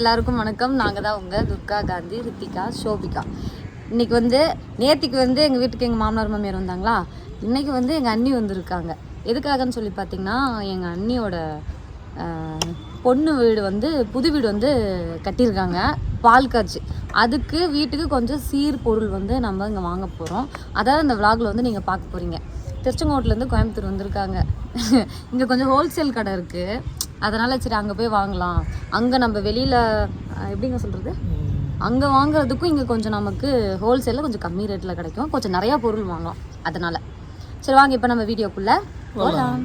எல்லாருக்கும் வணக்கம். நாங்கள் தான் உங்கள் துர்கா காந்தி ரித்திகா ஷோபிகா. இன்றைக்கி வந்து நேத்திக்கு வந்து எங்கள் வீட்டுக்கு எங்கள் மாமனார் மாமியார் வந்தாங்களா? இன்றைக்கி வந்து எங்கள் அண்ணி வந்திருக்காங்க. எதுக்காகன்னு சொல்லி பார்த்தீங்கன்னா எங்கள் அண்ணியோட பொண்ணு வீடு வந்து புது வீடு வந்து கட்டியிருக்காங்க. பால் காய்ச்சி அதுக்கு வீட்டுக்கு கொஞ்சம் சீர் பொருள் வந்து நம்ம இங்கே வாங்க போகிறோம் அதாவது அந்த விலாகில் வந்து நீங்கள் பார்க்க போகிறீங்க திருச்செங்கோட்டிலேருந்து கோயம்புத்தூர் வந்திருக்காங்க. இங்கே கொஞ்சம் ஹோல்சேல் கடை இருக்குது அதனால் சரி அங்கே போய் வாங்கலாம். அங்கே நம்ம வெளியில் எப்படிங்க சொல்கிறது அங்கே வாங்குறதுக்கும் இங்கே கொஞ்சம் நமக்கு ஹோல்சேலில் கொஞ்சம் கம்மி ரேட்டில் கிடைக்கும். கொஞ்சம் நிறையா பொருள் வாங்கலாம். அதனால். சரி வாங்க இப்போ நம்ம வீடியோக்குள்ளே போகலாம்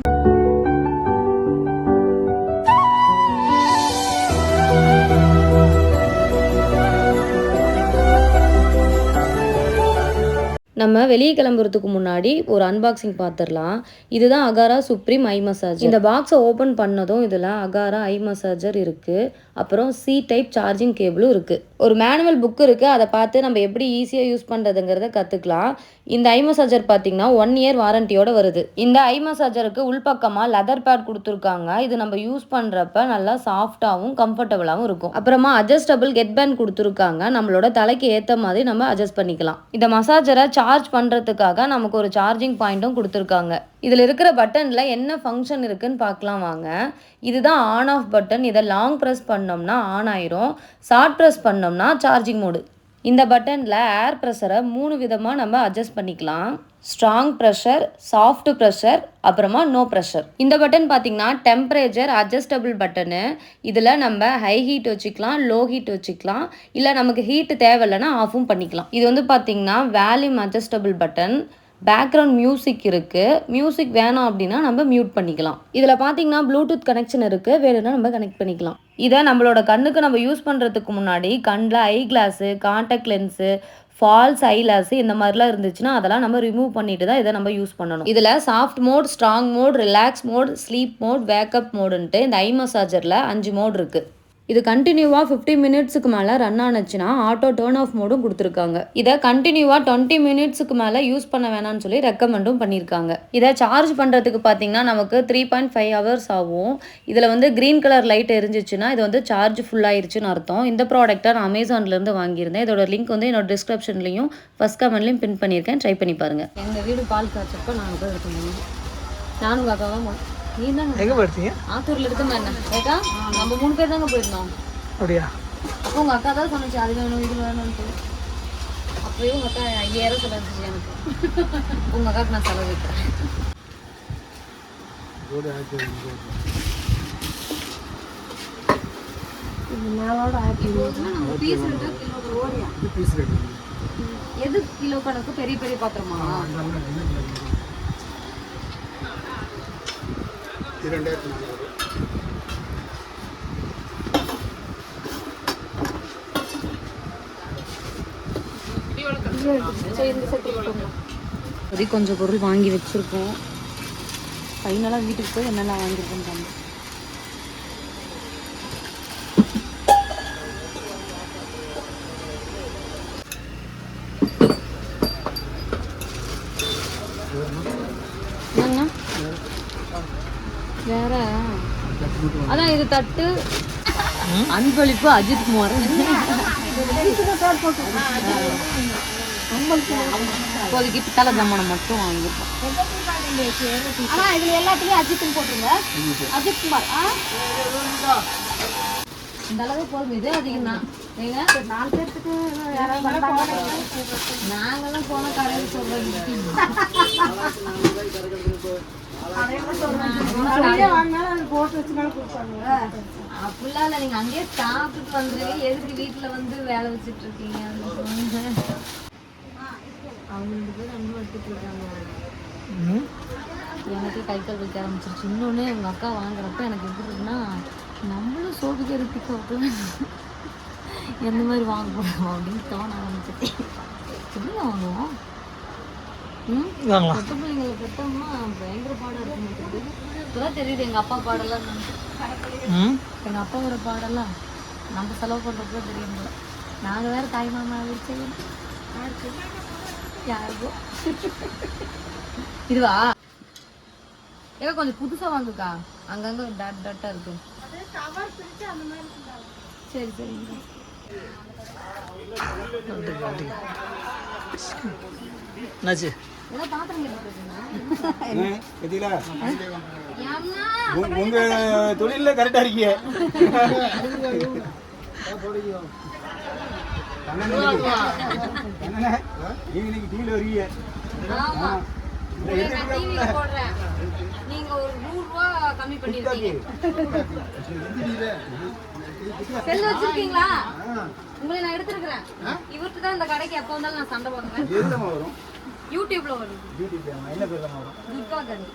நம்ம வெளியே கிளம்புறதுக்கு முன்னாடி ஒரு அன்பாக்சிங் பார்த்துடலாம் இதுதான் அகாரா சுப்ரீம் ஐ மசாஜ் இந்த பாக்ஸை ஓப்பன் பண்ணதும் இதில் அகாரா ஐ மசாஜர் இருக்குது அப்புறம் சி டைப் சார்ஜிங் கேபிளும் இருக்குது ஒரு மேனுவல் புக் இருக்குது அதை பார்த்து நம்ம எப்படி ஈஸியாக யூஸ் பண்ணுறதுங்கிறத கற்றுக்கலாம் இந்த ஐ மசாஜர் பார்த்தீங்கன்னா ஒன் இயர் வாரண்டியோட வருது. இந்த ஐ மசாஜருக்கு உள்பக்கமாக லெதர் பேட் கொடுத்துருக்காங்க. இது நம்ம யூஸ் பண்ணுறப்ப நல்லா சாஃப்டாகவும் கம்ஃபர்டபுளாகவும் இருக்கும். அப்புறமா அட்ஜஸ்டபிள் கெட் பேண்ட் கொடுத்துருக்காங்க. நம்மளோட தலைக்கு ஏற்ற மாதிரி நம்ம அட்ஜஸ்ட் பண்ணிக்கலாம். இந்த மசாஜரை சார்ஜ் பண்ணுறதுக்காக நமக்கு ஒரு சார்ஜிங் பாயிண்ட்டும் கொடுத்துருக்காங்க. இதில் இருக்கிற பட்டனில் என்ன ஃபங்க்ஷன் இருக்குன்னு பார்க்கலாம் வாங்க. இதுதான் ஆன் ஆஃப் பட்டன் இதை லாங் ப்ரெஸ் பண்ணோம்னா ஆன் ஆயிரும். ஷார்ட் ப்ரெஸ் பண்ணோம்னா சார்ஜிங் மோடு இந்த பட்டனில் ஏர் ப்ரெஷரை மூணு விதமாக நம்ம அட்ஜஸ்ட் பண்ணிக்கலாம். ஸ்ட்ராங் ப்ரெஷர் சாஃப்ட் ப்ரெஷர் அப்புறமா நோ ப்ரெஷர் இந்த பட்டன் பார்த்தீங்கன்னா டெம்பரேச்சர் அட்ஜஸ்டபிள் பட்டனு இதில் நம்ம ஹை ஹீட் வச்சுக்கலாம் லோ ஹீட் வச்சுக்கலாம். இல்லை நமக்கு ஹீட் தேவையில்லைன்னா ஆஃபும் பண்ணிக்கலாம். இது வந்து பார்த்தீங்கன்னா volume adjustable button background music இருக்குது மியூசிக் வேணாம் அப்படின்னா நம்ம மியூட் பண்ணிக்கலாம். இதில் பார்த்தீங்கன்னா ப்ளூடூத் கனெக்ஷன் இருக்குது வேணும்னா நம்ம கனெக்ட் பண்ணிக்கலாம். இதை நம்மளோட கண்ணுக்கு நம்ம யூஸ் பண்ணுறதுக்கு முன்னாடி கண்ணில் eye glass contact lens false eyelash இந்த மாதிரிலாம் இருந்துச்சுன்னா அதெல்லாம் நம்ம ரிமூவ் பண்ணிட்டு தான் இதை நம்ம யூஸ் பண்ணணும். இதில் soft mode strong mode relax mode sleep mode wake up மோடுன்ட்டு இந்த ஐ மசாஜரில் அஞ்சு மோட் இருக்குது இது கண்டினியூவாக ஃபிஃப்டி மினிட்ஸுக்கு மேலே ரன் ஆனுச்சுன்னா ஆட்டோ டேர்ன் ஆஃப் மோடும் கொடுத்துருக்காங்க. இதை கண்டினியூவாக டுவெண்ட்டி மினிட்ஸுக்கு மேலே யூஸ் பண்ண வேணாம்னு சொல்லி ரெக்கமெண்டும் பண்ணியிருக்காங்க. இதை சார்ஜ் பண்ணுறதுக்கு பார்த்தீங்கன்னா நமக்கு த்ரீ பாயிண்ட் ஃபைவ் ஹவர்ஸ் ஆகும். இதில் வந்து க்ரீன் கலர் லைட் எரிஞ்சிச்சுன்னா இது வந்து சார்ஜ் ஃபுல்லாயிருச்சுன்னு அர்த்தம். இந்த ப்ராடக்ட்டை நான் அமேசான்லேருந்து வாங்கியிருந்தேன். இதோட லிங்க் வந்து என்னோட டிஸ்கிரிப்ஷன்லையும் ஃபஸ்ட் கமெண்ட்லையும் பின் பண்ணியிருக்கேன். ட்ரை பண்ணி பாருங்கள் எங்கள் வீடு பால் காய்ச்சப்போ நான் போய் எடுக்கணும் நானும் அக்காவும் எங்க போயிருந்தீங்க? ஆத்தூர்ல இருக்கமா என்ன ஏக்கா நம்ம மூணு பேர் தாங்க போயிருந்தோம். அப்படியா? அப்போ உங்க அக்கா தான் சொன்னுச்சு அது வேணும் இது வேணும்ட்டு அப்பவே உங்க அக்கா ஐயாயிரம் செலவு எனக்கு. உங்க அக்காவுக்கு நான் செலவு வைக்கிறேன். எது கிலோ கணக்கு? பெரிய பெரிய பாத்திரமா? இப்போதைக்கு கொஞ்சம் பொருள் வாங்கி வச்சுருக்கோம். ஃபைனலாக வீட்டுக்கு போய் என்னெல்லாம் வாங்கியிருக்கோம் வேற. அதான் இது தட்டு. அன்பளிப்பு அஜித் குமார். இப்போதைக்கு பித்தளை ஜமானம் மட்டும் வாங்கியிருக்கோம். ஆனா இதுல எல்லாத்துலயும் அஜித்னு போட்டுருங்க. அஜித் குமார் ஆ? இந்த அளவு போதும். இது அதிகம் தான் நீங்க நாலு பேர்த்துக்கு யாராவது போன கடையில் சொல்றது அப்படிலாம் இல்லை நீங்க அங்கேயே சாப்பிட்டுட்டு வந்துருங்க. எதுக்கு வீட்டுல வந்து வேலை வச்சுட்டு இருக்கீங்க அவங்க ரெண்டு பேரும் அன்பு வச்சுட்டு இருக்காங்க. எனக்கு கை கால் வைக்க ஆரம்பிச்சிருச்சு. இன்னொன்று எங்கள் அக்கா வாங்குறப்ப எனக்கு எப்படி இருக்குன்னா நம்மளும் சோபிக்க ரித்திக்காவுக்கு எந்த மாதிரி வாங்க போகிறோம் அப்படின்னு தோண ஆரம்பிச்சிட்டு எப்படி வாங்குவோம்? ம்? பெத்த பிள்ளைங்களை பெற்றோம்னா பயங்கர பாடாக இருக்கும் இருக்குது இப்போதான் தெரியுது எங்கள் அப்பா பாடெல்லாம். ம்? எங்கள் அப்பாவோட பாடெல்லாம் நம்ம செலவு பண்ணுறப்ப தெரியும் நாங்கள் வேறு தாய் மாமா வச்சு யாருக்கோ? இதுவா? ஏங்க கொஞ்சம் புதுசாக வாங்குக்கா. அங்கங்கே டாட் டாட்டாக இருக்கு. சரி சரி என்னாச்சு? ஏதோ பாத்திரம் ஏம்மா உங்க தொழில கரெக்டா இருக்கீங்க. இன்னைக்கு டீல வரீங்க போடுறேன். நீங்க ஒரு நூறு ரூபா கம்மி பண்ணிருக்கீங்க. செல் வச்சிருக்கீங்களா? உங்களை நான் எடுத்திருக்கிறேன். இவர்கிட்ட தான் இந்த கடைக்கு எப்போ வந்தாலும் நான் சண்டை வரும்? யூடியூப்ல வரும். யூடியூப் என்ன பேர்லமா வரும்? துர்கா காந்தி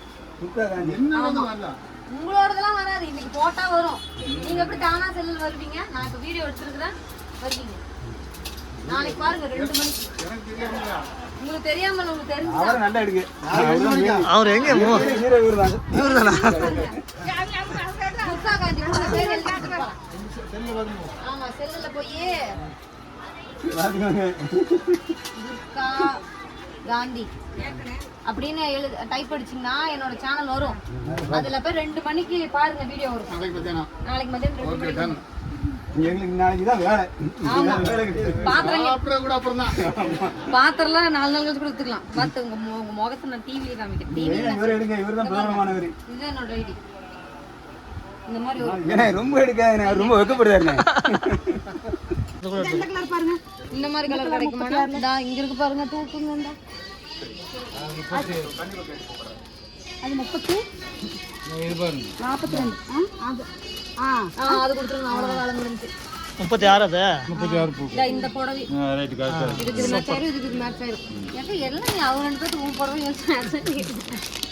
உங்களோடதெல்லாம் வராது. இன்னைக்கு போட்டா வரும். நீங்க எப்படி தானா செல்லில் வருவீங்க? நான் இப்ப வீடியோ எடுத்துருக்கிறேன். வருவீங்க. நாளைக்கு பாருங்க ரெண்டு மணிக்கு. உங்களுக்கு தெரியாம உங்களுக்கு தெரிஞ்சு. அவரை நல்லா எடுக்கு அவர் எங்க? ஹீரோ இவர் தான். இவர் தானா துர்கா காந்தி உங்க பேர் எழுதி கொடுத்துருப்பான். ஆமா செல்லுல போய். துர்கா காந்தி. அப்படின்னு எழுது டைப் அடிச்சீங்கன்னா என்னோட சேனல் வரும். அதுல போய் ரெண்டு மணிக்கு பாருங்க வீடியோ வரும். நாளைக்கு மதியம் ரெண்டு மணிக்கு. பாத்திரம்லாம் நாலு நாள் கழிச்சு கொடுத்துக்கலாம் பார்த்து உங்க உங்க முகத்தை நான் டிவியில காமிக்கிறேன். டிவி மெயினா இவரை எடுங்க இவர் தான் பிரபலமானவர் இதுதான் என்னோட ஐடி இந்த மாதிரி ரொம்ப எடுக்காது ரொம்ப கலர் பாருங்க? இந்த மாதிரி கலர் கிடைக்குமா இந்தா இங்க இருக்கு பாருங்க தூக்குங்க இந்தா அது முப்பத்தி? நாற்பத்தி ரெண்டு. அது ஆ. அது கொடுத்துருங்க அவ்வளோதான் வேலை முடிஞ்சு முப்பத்தி ஆறு அது? இந்தா இந்த புடவை. இதுக்கு இது மேட்ச் ஆயிரும் இதுக்கு இது மேட்ச் ஆயிரும். எல்லாம் அவங்க ரெண்டு பேருக்கு உன் புடவை மேட்ச் ஆயிரும்?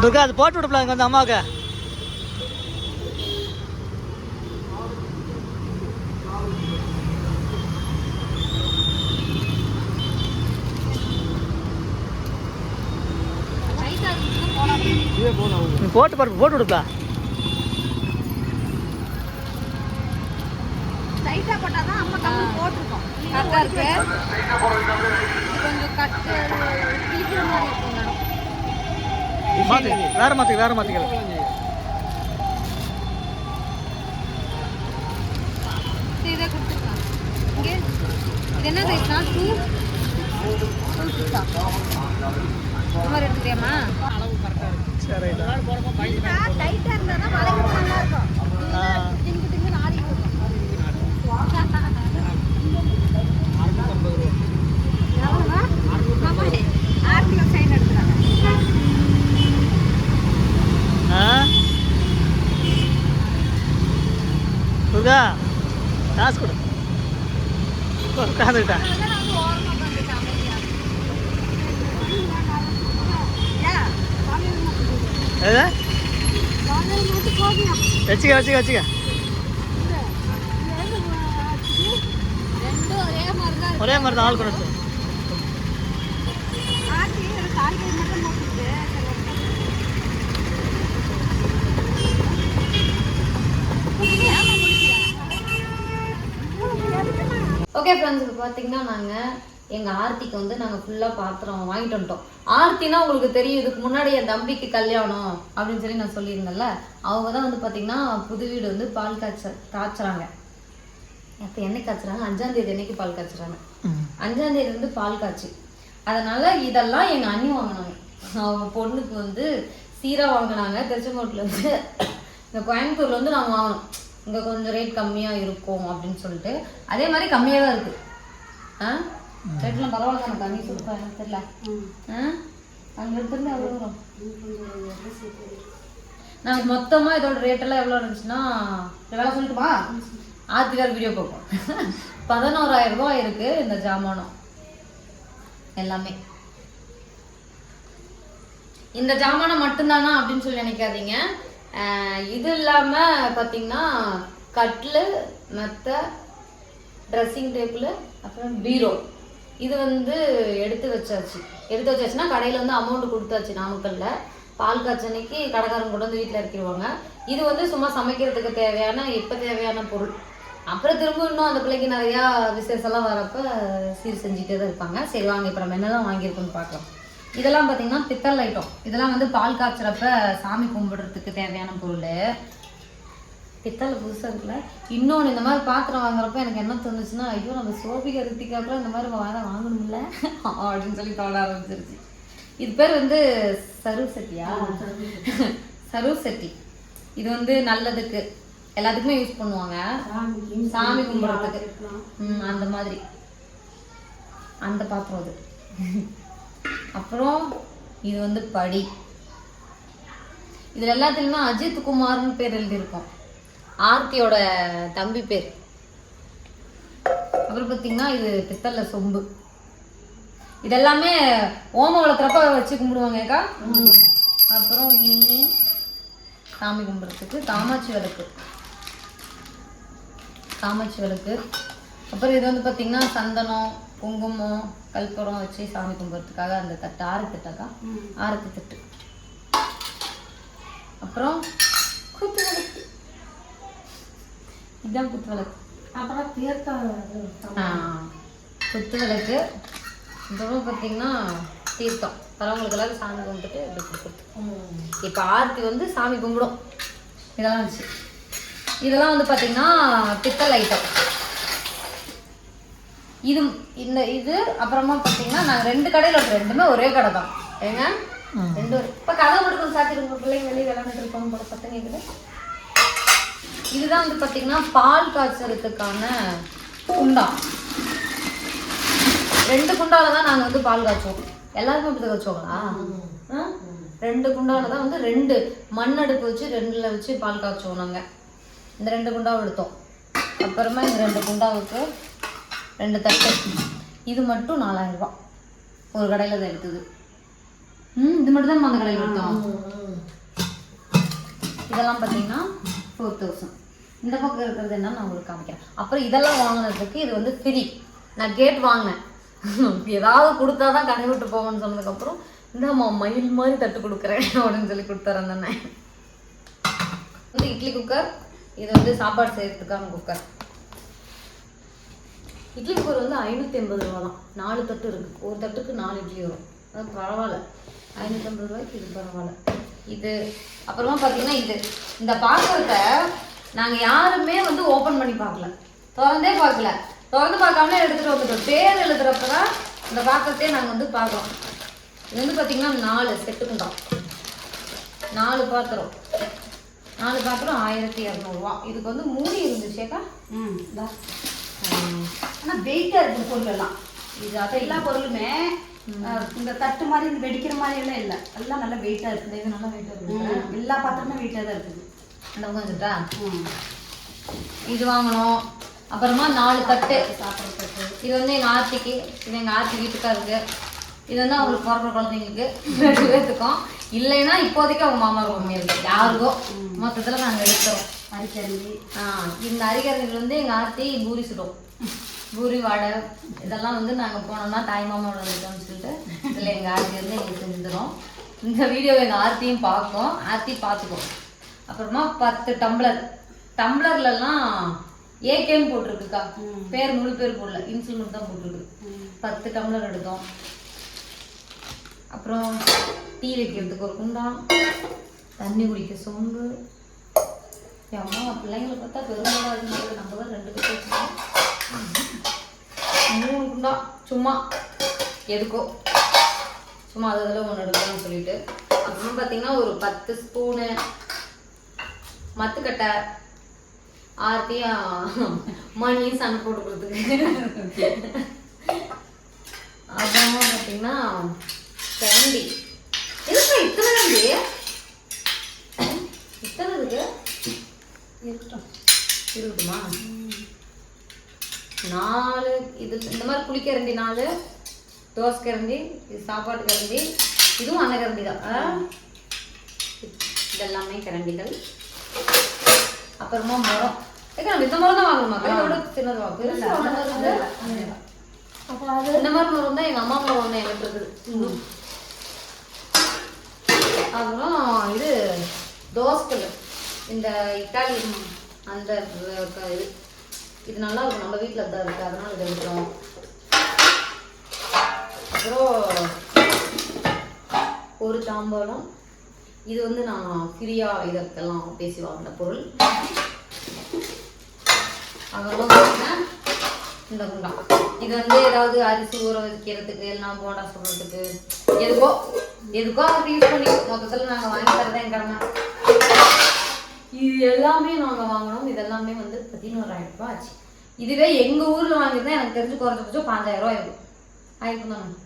துர்கா அது போட்டு விடுப்பலாம் இங்க வந்து அம்மாவுக்கு. போட்டு பாரு போட்டு விடுப்பலாம் டைட்டா போட்டாதான் அம்மா கம்மி போட்டிருக்கோம். கரெக்டா இருக்கு. கொஞ்சம் கட்டு கிழிக்கிற மாதிரி இருக்கும் மாத்தி வேற மாத்திக்க வேற இது என்ன சைஸ்னா டூ டூ சிக்ஸா இந்த மாதிரி எடுத்துக்கிறியாம்மா சரி டைட்டா இருந்தா தான் மலைக்கு நல்லா இருக்கும். திங்கு திங்கு நாரி ஆர்த்தில சைன் எடுத்துறாங்க ஆ துர்கா காசு கொடு உட்காந்துக்கிட்டா எது வச்சுக்க வச்சுக்க வச்சுக்க ஒரே மாதிரி தான் ஆள் கொண்டு வந்து. ஆர்த்தி ஒரு காய்கறி மட்டும் போட்டுருக்கு ஓகே ஃப்ரெண்ட்ஸ் இப்போ பார்த்தீங்கன்னா நாங்கள் எங்கள் ஆர்த்திக்கு வந்து நாங்கள் ஃபுல்லாக பாத்திரம் வாங்கிட்டு வந்துட்டோம். ஆர்த்தினா உங்களுக்கு தெரியும் இதுக்கு முன்னாடி என் தம்பிக்கு கல்யாணம் அப்படின்னு சொல்லி நான் சொல்லியிருந்தேன்ல அவங்க தான் வந்து பார்த்தீங்கன்னா புது வீடு வந்து பால் காய்ச்ச காய்ச்சுறாங்க. அப்போ என்னைக்கு காய்ச்சுறாங்க? அஞ்சாம் தேதி என்னைக்கு பால் காய்ச்சுறாங்க? ம். அஞ்சாம் தேதி வந்து பால் காய்ச்சி. அதனால இதெல்லாம் எங்க அண்ணி வாங்கினாங்க. அவங்க பொண்ணுக்கு வந்து சீரா வாங்கினாங்க. திருச்செங்கோட்டில் இருந்து இந்த கோயம்புத்தூர்ல வந்து நான் வாங்கினோம். இங்கே கொஞ்சம் ரேட் கம்மியாக இருக்கும் அப்படின்னு சொல்லிட்டு. அதே மாதிரி கம்மியாக தான் இருக்குது ஆ? ரேட்லாம் பரவாயில்ல எனக்கு. கம்மி சொல்லுப்பா எனக்கு தெரியல. ஆ? அங்கே எடுத்துருந்து எவ்வளோ வரும்? நாங்க மொத்தமாக இதோட ரேட்டெல்லாம் எவ்வளோ இருந்துச்சுன்னா வேலை சொல்லட்டுமா? ஆத்திகார் வீடியோ பார்ப்போம். பதினோராயிரம் ரூபாய் இருக்கு இந்த ஜாமானம். எல்லாமே. இந்த ஜாமானம் மட்டும்தானா அப்படின்னு சொல்லி நினைக்காதீங்க. இது இல்லாமல் பார்த்தீங்கன்னா கட்லு மற்ற ட்ரெஸ்ஸிங் டேபிள் அப்புறம் பீரோ. இது வந்து எடுத்து வச்சாச்சு. எடுத்து வச்சாச்சுன்னா கடையில் வந்து அமௌண்ட் கொடுத்தாச்சு நாமக்கல்ல. பால் காய்ச்சனைக்கு கடைக்காரங்க கொண்டு வந்து வீட்டில் இறக்கிடுவாங்க. இது வந்து சும்மா சமைக்கிறதுக்கு தேவையான இப்போ தேவையான பொருள். அப்புறம் திரும்ப இன்னும் அந்த பிள்ளைக்கு நிறையா விசேஷம்லாம் வரப்போ சீர் செஞ்சுட்டே தான் இருப்பாங்க. சரி வாங்க இப்போ நம்ம என்னெல்லாம் வாங்கியிருக்கோம்னு பார்க்கலாம். இதெல்லாம் பார்த்தீங்கன்னா பித்தல் ஐட்டம் இதெல்லாம் வந்து பால் காய்ச்சறப்ப சாமி கும்பிடுறதுக்கு தேவையான பொருள். பித்தளை புதுசாக இருக்குல்ல? இன்னொன்று இந்த மாதிரி பாத்திரம் வாங்குறப்ப எனக்கு என்ன தோணுச்சுன்னா ஐயோ நம்ம சோபிகா ரித்திகாக்குலாம் இந்த மாதிரி வேற வாங்கணும்ல? அப்படின்னு சொல்லி தோண ஆரம்பிச்சிருச்சு. இது பேர் வந்து சரு செட்டியா? சரு செட்டி. இது வந்து நல்லதுக்கு. எல்லாத்துக்குமே யூஸ் பண்ணுவாங்க. சாமி கும்பிட்றதுக்கு. ம் அந்த மாதிரி. அந்த பாத்திரம் அது. அப்புறம் இது வந்து படி. இதில் எல்லாத்துலேயுமே அஜித் குமார்னு பேர் எழுதியிருக்கோம். ஆர்த்தியோட தம்பி பேர். அப்புறம் பார்த்தீங்கன்னா இது பித்தளை சொம்பு. இதெல்லாமே ஓம வளர்க்குறப்ப வச்சு கும்பிடுவாங்கக்கா அப்புறம் இன்னி சாமி கும்பிட்றதுக்கு காமாட்சி விளக்கு. காமாட்சி விளக்கு. அப்புறம் இது வந்து பார்த்தீங்கன்னா சந்தனம் குங்குமம் கல்புரம் வச்சு சாமி கும்பிட்றதுக்காக அந்த தட்டு ஆறு தட்டாக்கா? ஆரத்தி தட்டு. அப்புறம் குத்து விளக்கு. இதுதான் குத்து விளக்கு. அப்புறம் தீர்த்தம் குத்து விளக்கு. அப்புறம் பார்த்தீங்கன்னா தீர்த்தம். வரவங்களுக்கெல்லாம் சாமி கும்பிட்டுட்டு இப்படி கொடுக்குறது இப்போ ஆர்த்தி வந்து சாமி கும்பிடும். இதெல்லாம் வச்சு இதெல்லாம் வந்து பார்த்தீங்கன்னா பித்தளை ஐட்டம். இது இந்த இது அப்புறமா பார்த்தீங்கன்னா நாங்கள் ரெண்டு கடையில் இருக்கோம் ரெண்டுமே ஒரே கடை தான். ஏங்க? ரெண்டு இப்போ கதை மட்டும் சாத்திருங்க பிள்ளைங்க வெளியே விளாண்டுட்டு இருப்பாங்க போல சத்தம் கேட்குது இதுதான் வந்து பார்த்தீங்கன்னா பால் காய்ச்சறதுக்கான குண்டா. ரெண்டு குண்டால தான் நாங்கள் வந்து பால் காய்ச்சுவோம். எல்லாருமே அப்படி காய்ச்சுவாங்களா? ரெண்டு குண்டால தான் வந்து ரெண்டு மண் அடுப்பு வச்சு ரெண்டுல வச்சு பால் காய்ச்சுவோம் நாங்கள் இந்த ரெண்டு குண்டாவை எடுத்தோம். அப்புறமா இந்த ரெண்டு குண்டாவுக்கு ரெண்டு தட்டை. இது மட்டும் நாலாயிரம் ஒரு கடையில் தான் எடுத்தது. ம் இது மட்டும் தான் அந்த கடையில் எடுத்தோம். இதெல்லாம் பார்த்தீங்கன்னா ஃபோர் தௌசண்ட் இந்த பக்கம் இருக்கிறது என்ன நான் உங்களுக்கு காமிக்கிறேன். அப்புறம் இதெல்லாம் வாங்கினதுக்கு இது வந்து ஃப்ரீ நான் கேட் வாங்கினேன். ஏதாவது கொடுத்தா தான் கடை விட்டு போவோம்னு சொன்னதுக்கப்புறம் இந்தாம்மா மயில் மாதிரி தட்டு கொடுக்குறேன் அப்படின்னு சொல்லி கொடுத்தாரு தானே வந்து இட்லி குக்கர் இது வந்து சாப்பாடு செய்யறதுக்கான குக்கர் இட்லி குக்கர் வந்து ஐநூற்றி எண்பது ரூபா தான் நாலு தட்டு இருக்குது ஒரு தட்டுக்கு நாலு இட்லி வரும். அது பரவாயில்ல. ஐநூற்றி ஐம்பது ரூபாய்க்கு இது பரவாயில்ல. இது அப்புறமா பார்த்தீங்கன்னா இது. இந்த பாத்திரத்தை நாங்கள் யாருமே வந்து ஓப்பன் பண்ணி பார்க்கல. திறந்தே பார்க்கல. திறந்து பார்க்காமலே எடுத்துகிட்டு வந்துட்டோம். பேர் எழுதுறப்ப தான் இந்த பாத்திரத்தையே நாங்கள் வந்து பார்க்குறோம். இது வந்து பார்த்தீங்கன்னா நாலு செட்டுக்குண்டோம் நாலு பாத்திரம். நாலு பாத்திரம் ஆயிரத்தி இரநூறுவா. இதுக்கு வந்து மூடி இருந்துச்சேக்கா? ம். இதா. ஆனா வெயிட்டா இருக்கு பொருள் எல்லாம் இது அதை எல்லா பொருளுமே இந்த தட்டு மாதிரி இந்த வெடிக்கிற மாதிரி எல்லாம் இல்ல. எல்லாம் நல்லா வெயிட்டா இருக்குது. இது நல்லா வெயிட் இருக்கு ம், எல்லா பாத்திரமும் வெயிட்டா தான் இருக்குது. அந்த ம். இது வாங்கணும். அப்புறமா நாலு தட்டு. சாப்பிட்றதுக்கு இது வந்து எங்கள் ஆர்த்திக்கு இது எங்கள் ஆர்த்தி வீட்டுக்காருக்கு இது வந்து அவங்களுக்கு பிறக்கிற குழந்தைங்களுக்கு ரெண்டு பேர்த்துக்கும் இல்லைன்னா இப்போதைக்கு அவங்க மாமாவுக்கு மாமியாருக்கு யாருக்கோ. மொத்தத்தில் நாங்கள் எடுக்கிறோம். அரிக்கறிஞ்சி ஆ இந்த அரிகரண்டில் வந்து எங்கள் ஆர்த்தி பூரி சுடும். பூரி வடை இதெல்லாம் வந்து நாங்கள் போனோம்னா தாய் மாமாவோட இருக்கோம்னு சொல்லிட்டு இதில் எங்கள் ஆர்த்தி வந்து எங்களுக்கு செஞ்சு தரும் இந்த வீடியோவை எங்கள் ஆர்த்தியும் பார்க்கும் ஆர்த்தி பார்த்துக்கும் அப்புறமா பத்து டம்ளர். டம்ளர்லலாம் ஏகேன்னு போட்டிருக்குக்கா. பேர் முழு பேர் போடல. இன்சுல் மட்டும் தான் போட்டிருக்கு. பத்து டம்ளர் எடுத்தோம். அப்புறம் டீ வைக்கிறதுக்கு ஒரு குண்டான் தண்ணி குடிக்க சொம்பு. என் அம்மா பிள்ளைங்களை பார்த்தா பெரும்பாலும் நம்ம தான் ரெண்டு பேர் வச்சுக்கோம் மூணு குண்டா சும்மா. எதுக்கோ. சும்மா அது அதில் ஒன்று எடுக்கலாம்னு சொல்லிட்டு. அப்புறம் பார்த்தீங்கன்னா ஒரு பத்து ஸ்பூனு மத்துக்கட்டை ஆர்த்தியா மணியும் சண்டை போட்டு கொடுத்துருக்கு அப்புறமா பார்த்தீங்கன்னா கரண்டி. எதுக்கு இத்தனை கரண்டி? இத்தனை இருக்கு? இருக்கட்டும். இருக்கட்டுமா? நாலு இது இந்த மாதிரி புளிக்கரண்டி நாலு தோசை கரண்டி இது சாப்பாட்டு கரண்டி இதுவும் அந்த கரண்டி தான். ஆ? இதெல்லாமே கரண்டிகள். அப்புறமா மரம். ஏக்கா நம்ம இந்த மரம் தான் வாங்கணுமா? இதோட சின்னது பெருசு இந்த மாதிரி மரம் தான் எங்க அம்மா மரம் ஒன்று எங்கிட்ட இருக்குது. அப்புறம் இது தோசைக்கல் இந்த இட்டாலியன் அந்த இது. இது நல்லா இருக்கும். நம்ம வீட்டில் தான் இருக்குது அதனால் இதை எடுக்கிறோம் அப்புறம் ஒரு தாம்பாளம். இது வந்து நான் ஃப்ரீயாக இதற்கெல்லாம் பேசி வாங்கின பொருள். அதெல்லாம் பார்த்தீங்கன்னா இந்த குண்டா. இது வந்து ஏதாவது அரிசி ஊற வைக்கிறதுக்கு எல்லாம் போண்டா சொல்கிறதுக்கு எதுக்கோ எதுக்கோ அதை யூஸ் பண்ணி மொத்தத்தில் நாங்கள் வாங்கி தரதான் என் கடமை. இது எல்லாமே நாங்கள் வாங்கினோம். இது எல்லாமே வந்து பதினோராயிரம் ரூபாய் ஆச்சு. இதுவே எங்கள் ஊரில் வாங்கியிருந்தா எனக்கு தெரிஞ்சு குறைஞ்சபட்சம் பாஞ்சாயிரம் ரூபாய் இருக்கும் ஆயிருக்கும் தானே?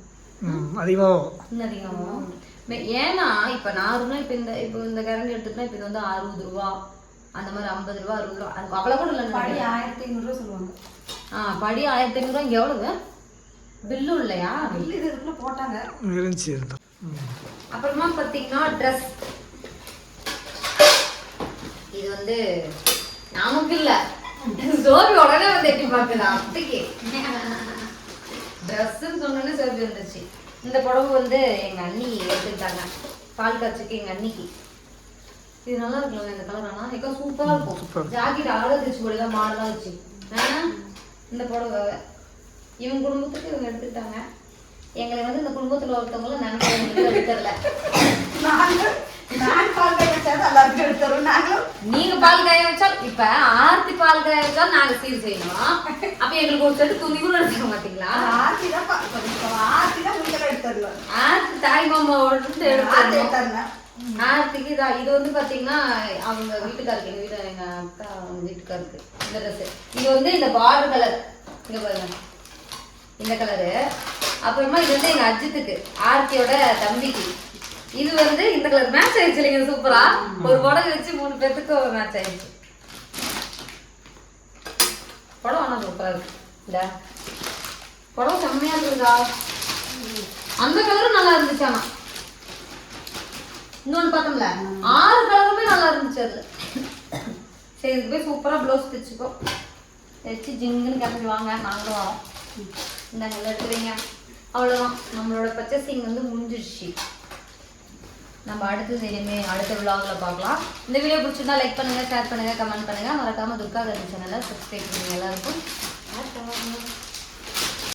ம் அதிகமாக இன்னும் அதிகமாகும் மே- ஏன்னா இப்போ நார்மலாக இப்போ இந்த இப்போ இந்த கரண்டி எடுத்துக்கிட்டா இப்போ இது வந்து அறுபது ரூபா. அந்த மாதிரி ஐம்பது ரூபா அறுபது ரூபா. அதுக்கு அவ்வளோ கூட இல்லை படி ஆயிரத்தி ஐநூறுரூவா சொல்லுவாங்க. ஆ படி ஆயிரத்தி ஐநூறுரூவா இங்கே எவ்வளவு? பில்லும் இல்லையா? இல்லை இது இதுக்குள்ள போட்டாங்க. இருந்துச்சு அப்புறமா பார்த்தீங்கன்னா ட்ரெஸ் இது வந்து நமக்கு இல்லை. சோபி உடனே வந்து எட்டி பார்க்குது? அத்தைக்கு ட்ரெஸ்ஸுன்னு சொன்னோன்னே சோபி வந்துச்சு இந்த புடவை வந்து எங்கள் அண்ணி எடுத்துக்கிட்டாங்க. பால் காய்ச்சிக்கு எங்கள் அண்ணிக்கு. இது நல்லா இருக்குல்ல இந்த கலர் ஆனால் எக்கா சூப்பராக இருக்கும். ஜாக்கெட் அழகாக தைச்சு போடுதா மாடலாக வச்சு. இந்த புடவை. இவங்க குடும்பத்துக்கு இவங்க எடுத்துக்கிட்டாங்க. எங்களை வந்து இந்த குடும்பத்தில் ஒருத்தவங்களும் நன்மை எடுத்துடல நாங்கள் நான் பால் காய வச்சாதான் எல்லாருக்கும் எடுத்துறோம் நாங்களும் நீங்க பால் காய வச்சால் இப்ப ஆர்த்தி பால் வச்சால் நாங்க சீர் செய்யணும். அப்ப எங்களுக்கு ஒரு செட்டு துணி கூட எடுத்துக்க மாட்டீங்களா? ஆர்த்தி தான் ஆர்த்தி தான் உங்களுக்கு எடுத்துடலாம் ஆர்த்தி தாய் மாமாவோட எடுத்து ஆர்த்திக்கு தான் இது வந்து பாத்தீங்கன்னா அவங்க வீட்டுக்காருக்கு எங்க வீட்டுல எங்க அக்கா அவங்க வீட்டுக்காருக்கு இந்த ட்ரெஸ் இது வந்து இந்த பார்டர் கலர் இங்க பாருங்க. இந்த கலரு அப்புறமா இது வந்து எங்க அஜித்துக்கு ஆர்த்தியோட தம்பிக்கு. இது வந்து இந்த கலர் மேட்ச் ஆயிடுச்சு இல்லைங்க சூப்பரா ஒரு புடவை வச்சு மூணு பேத்துக்கு மேட்ச் ஆயிடுச்சு புடவை ஆனால் சூப்பரா இருக்கு இந்த புடவை செம்மையா இருந்தா அந்த கலரும் நல்லா இருந்துச்சு ஆனா. இன்னொன்று பார்த்தோம்ல ஆறு கலருமே நல்லா இருந்துச்சு அதுல. சரி இதுக்கு போய் சூப்பரா ப்ளவுஸ் தைச்சுக்கோ. தைச்சு ஜிங்குன்னு கிளம்பி வாங்க நாங்களும் வரோம். இந்தாங்க எல்லாம் எடுத்துவீங்க அவ்வளோதான் நம்மளோட பர்ச்சேசிங் வந்து முடிஞ்சிடுச்சு நம்ம அடுத்தது இனிமே அடுத்த விழாவில் பார்க்கலாம். இந்த வீடியோ பிடிச்சிருந்தா லைக் பண்ணுங்கள் ஷேர் பண்ணுங்க கமெண்ட் பண்ணுங்க. மறக்காமல் துர்கா கருண் சேனலை சப்ஸ்கிரைப் பண்ணுங்கள் எல்லாருக்கும்.